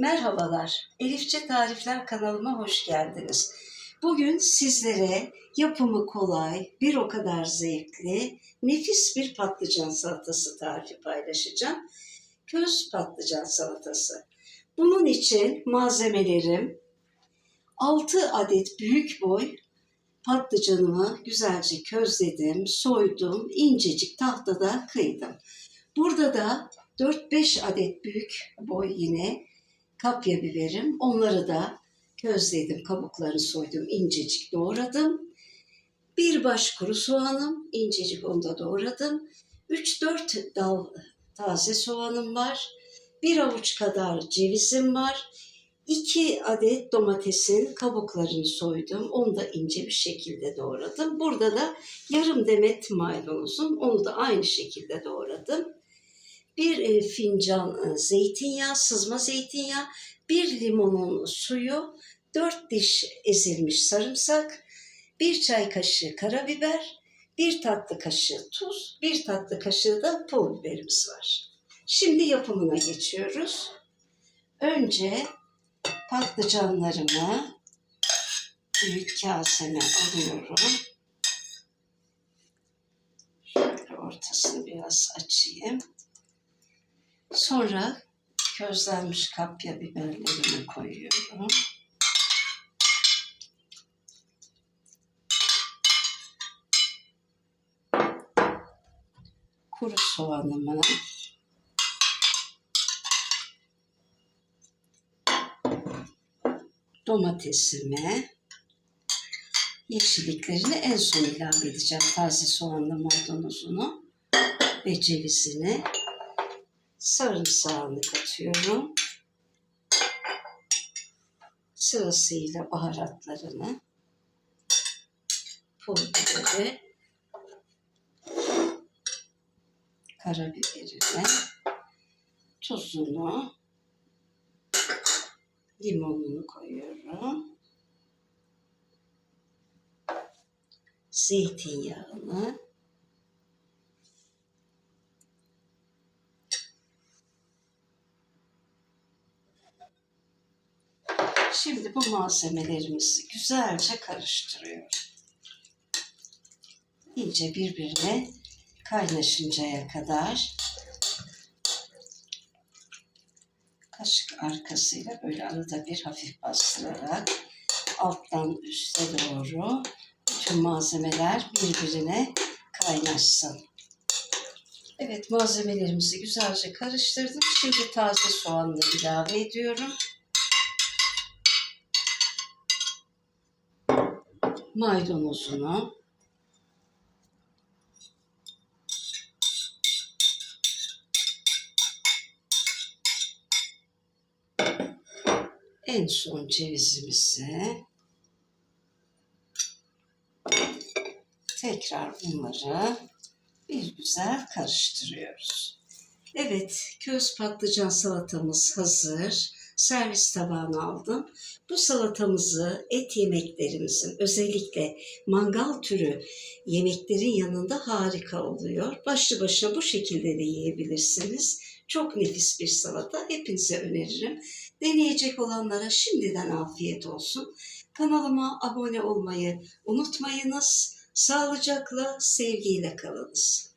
Merhabalar, Elifçe Tarifler kanalıma hoş geldiniz. Bugün sizlere yapımı kolay, bir o kadar zevkli, nefis bir patlıcan salatası tarifi paylaşacağım. Köz patlıcan salatası. Bunun için malzemelerim 6 adet büyük boy patlıcanımı güzelce közledim, soydum, incecik tahtada kıydım. Burada da 4-5 adet büyük boy yine kapya biberim. Onları da közledim, kabuklarını soydum, incecik doğradım. Bir baş kuru soğanım, incecik onu da doğradım. 3-4 dal taze soğanım var. Bir avuç kadar cevizim var. 2 adet domatesin kabuklarını soydum. Onu da ince bir şekilde doğradım. Burada da yarım demet maydanozum. Onu da aynı şekilde doğradım bir e, fincan e, zeytinyağı, sızma zeytinyağı, bir limonun suyu, dört diş ezilmiş sarımsak, bir çay kaşığı karabiber, bir tatlı kaşığı tuz, bir tatlı kaşığı da pul biberimiz var. Şimdi yapımına geçiyoruz. Önce patlıcanlarımı büyük kaseme alıyorum. Şöyle ortasını biraz açayım. Sonra közlenmiş kapya biberlerimi koyuyorum. Kuru soğanımı domatesimi yeşilliklerini en son ilave edeceğim. Taze soğanla maydanozunu ve cevizini sarımsağını katıyorum. Sırasıyla baharatlarını, pul biberi, karabiberini, tuzunu, limonunu koyuyorum. Zeytinyağını, Şimdi bu malzemelerimizi güzelce karıştırıyorum. İyice birbirine kaynaşıncaya kadar kaşık arkasıyla böyle arada bir hafif bastırarak alttan üste doğru bütün malzemeler birbirine kaynaşsın. Evet malzemelerimizi güzelce karıştırdım. Şimdi taze soğanla ilave ediyorum. Maydanozunu en son cevizimizi tekrar bunları bir güzel karıştırıyoruz. Evet, köz patlıcan salatamız hazır. Servis tabağına aldım. Bu salatamızı et yemeklerimizin özellikle mangal türü yemeklerin yanında harika oluyor. Başlı başına bu şekilde de yiyebilirsiniz. Çok nefis bir salata. Hepinize öneririm. Deneyecek olanlara şimdiden afiyet olsun. Kanalıma abone olmayı unutmayınız. Sağlıcakla, sevgiyle kalınız.